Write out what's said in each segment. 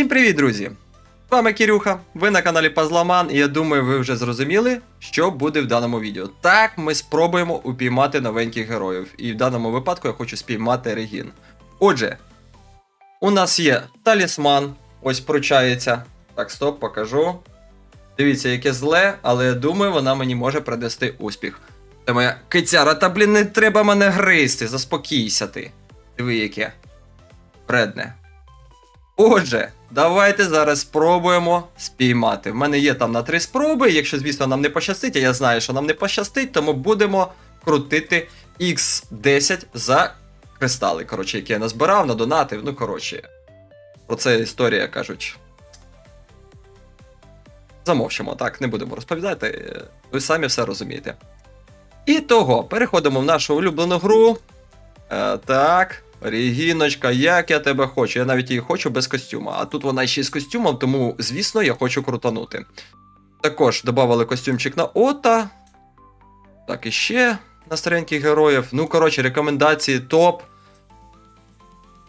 Всім привіт, друзі! З вами Кірюха, ви на каналі Пазламан, і я думаю, ви вже зрозуміли, що буде в даному відео. Так, ми спробуємо упіймати новеньких героїв, і в даному випадку я хочу спіймати Регін. Отже, у нас є талісман, ось пручається. Так, стоп, покажу. Дивіться, яке зле, але я думаю, вона мені може принести успіх. Це моя кицяра, та блін, не треба мене гризти, заспокійся ти. Диви, яке. Вредне. Отже, давайте зараз спробуємо спіймати. В мене є там на три спроби. Якщо, звісно, нам не пощастить, а я знаю, що нам не пощастить, тому будемо крутити X10 за кристали, коротше, які я назбирав, надонатив. Ну, коротше, про це історія кажуть. Замовчимо, так, не будемо розповідати. Ви самі все розумієте. І того, переходимо в нашу улюблену гру. Е, так. Регіночка, як я тебе хочу. Я навіть її хочу без костюма. А тут вона ще й з костюмом, тому, звісно, я хочу крутанути. Також додали костюмчик на Ота. Так, і ще на стареньких героїв. Ну, коротше, рекомендації топ.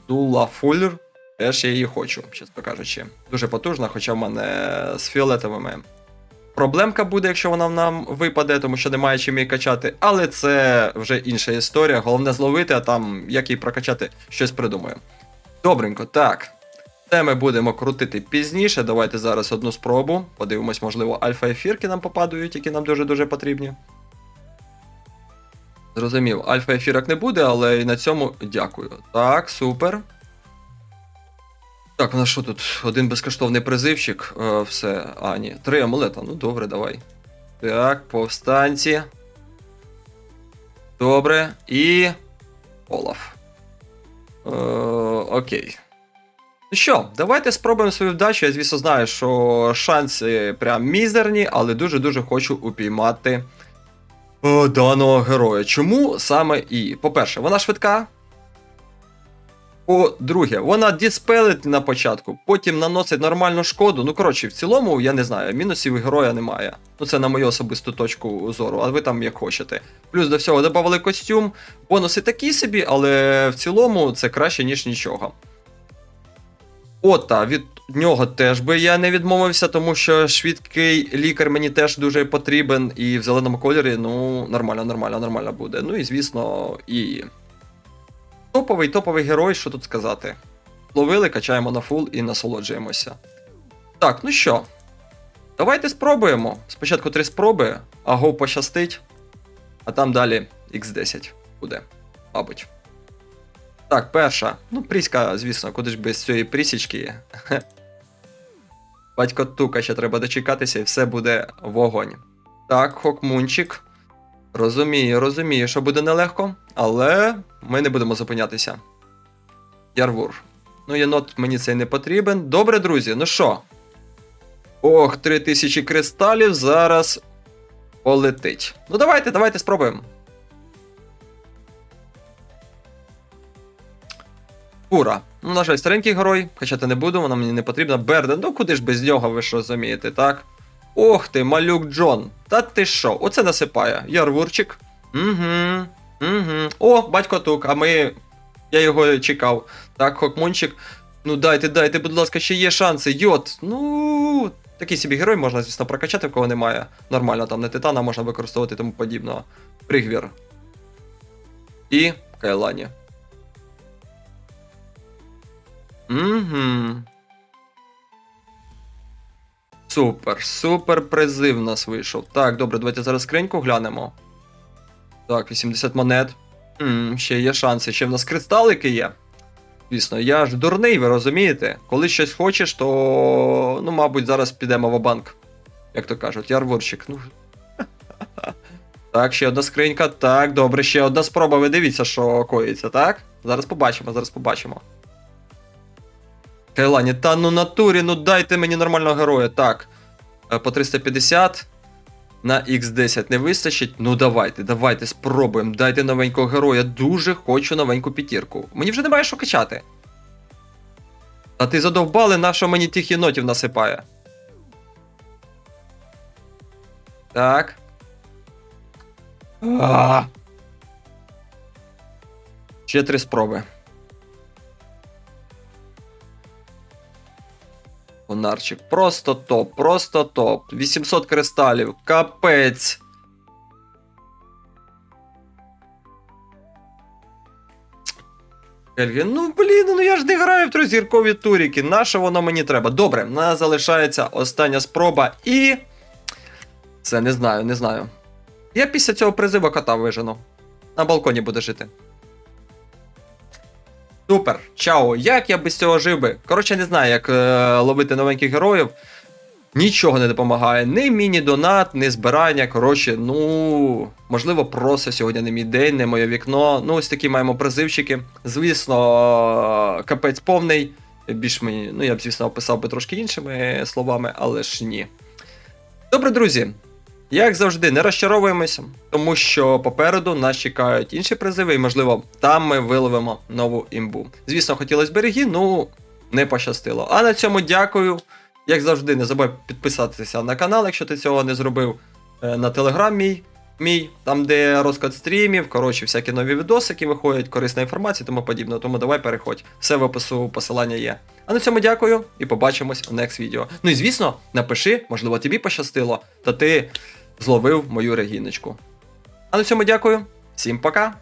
Дула Фуллер. Теж я її хочу, чесно кажучи. Дуже потужна, хоча в мене з фіолетовими. Проблемка буде, якщо вона нам випаде, тому що немає чим її качати, але це вже інша історія. Головне зловити, а там як її прокачати, щось придумаю. Добренько, так. Це ми будемо крутити пізніше. Давайте зараз одну спробу. Подивимось, можливо, альфа-ефірки нам попадають, які нам дуже-дуже потрібні. Зрозумів, альфа-ефірок не буде, але і на цьому дякую. Так, супер. Так, у нас що тут? Один безкоштовний призивчик. Е, все. А, ні. Три амулета. Ну добре, давай. Так, повстанці. Добре. І. Олаф. Е, окей. Ну що, давайте спробуємо свою вдачу. Я, звісно, знаю, що шанси прям мізерні, але дуже-дуже хочу упіймати е, даного героя. Чому саме і? По-перше, вона швидка. По-друге, вона діспелить на початку, потім наносить нормальну шкоду. Ну, коротше, в цілому, я не знаю, мінусів героя немає. Ну, це на мою особисту точку зору, а ви там як хочете. Плюс до всього додали костюм. Бонуси такі собі, але в цілому це краще, ніж нічого. Ота, від нього теж би я не відмовився, тому що швидкий лікар мені теж дуже потрібен, і в зеленому кольорі, ну, нормально, нормально, нормально буде. Ну і звісно, і. Топовий топовий герой, що тут сказати. Ловили, качаємо на фул і насолоджуємося. Так, ну що, давайте спробуємо. Спочатку три спроби, а го пощастить, а там далі X10 буде, мабуть. Так, перша. Ну, пріська, звісно, куди ж без цієї прісічки. Батько тука ще треба дочекатися, і все буде вогонь. Так, хокмунчик. Розумію, розумію, що буде нелегко, але ми не будемо зупинятися. Ярвур. Ну, єнот мені цей не потрібен. Добре, друзі, ну що? Ох, 3000 кристалів зараз полетить. Ну, давайте, давайте спробуємо. Фура. Ну, на жаль, старенький герой, качати не буду, вона мені не потрібна. Берден, ну куди ж без нього, ви ж розумієте, так? Ох ти, малюк Джон. Та ти що? Оце насипає. Ярвурчик. Угу. Угу. О, батько тук, а ми. Я його чекав. Так, Хокмунчик. Ну дайте, дайте, будь ласка, ще є шанси. Йот. Ну. Такий собі герой можна, звісно, прокачати, в кого немає. Нормально, там не титана можна використовувати тому подібного. Пригвір. І Кайлані. Угу. Супер, супер призив у нас вийшов. Так, добре, давайте зараз скриньку глянемо. Так, 80 монет. М, ще є шанси. Ще в нас кристалики є. Звісно, я ж дурний, ви розумієте? Коли щось хочеш, то. Ну, мабуть, зараз підемо в банк. Як то кажуть, ярворщик. Ну. Так, ще одна скринька. Так, добре, ще одна спроба. Ви дивіться, що коїться, так? Зараз побачимо, зараз побачимо. Кайлані, та ну натурі, ну дайте мені нормального героя. Так. Е, По 350 на X10 не вистачить. Ну давайте, давайте, спробуємо. Дайте новенького героя. Дуже хочу новеньку п'ятірку. Мені вже немає що качати. А ти задовбали, на що мені тих єнотів насипає. Так. А. Ще три спроби. Унарчик. Просто топ, просто топ. 800 кристалів. Капець. Ну блін, ну я ж не граю в трьохзіркові туріки. Нащо воно мені треба? Добре, в нас залишається остання спроба і. Це не знаю, не знаю. Я після цього призиву кота вижену. На балконі буде жити. Супер, чао. Як я без цього жив би? Коротше, не знаю, як е, ловити новеньких героїв. Нічого не допомагає. Ні міні-донат, ні збирання. Коротше, ну. Можливо, просто сьогодні не мій день, не моє вікно. Ну, ось такі маємо призивчики. Звісно, капець повний. Більш мені, ну я б, звісно, описав би трошки іншими словами, але ж ні. Добре, друзі. Як завжди, не розчаровуємося, тому що попереду нас чекають інші призиви, і, можливо, там ми виловимо нову імбу. Звісно, хотілося береги, ну не пощастило. А на цьому дякую. Як завжди, не забудь підписатися на канал, якщо ти цього не зробив. Е, На телеграм мій, мій, там де розклад стрімів, коротше, всякі нові відосики виходять, корисна інформація тому подібне. Тому давай переходь. Все в опису посилання є. А на цьому дякую і побачимось в next відео. Ну і звісно, напиши, можливо, тобі пощастило, та ти зловив мою регіночку. А на цьому дякую. Всім пока!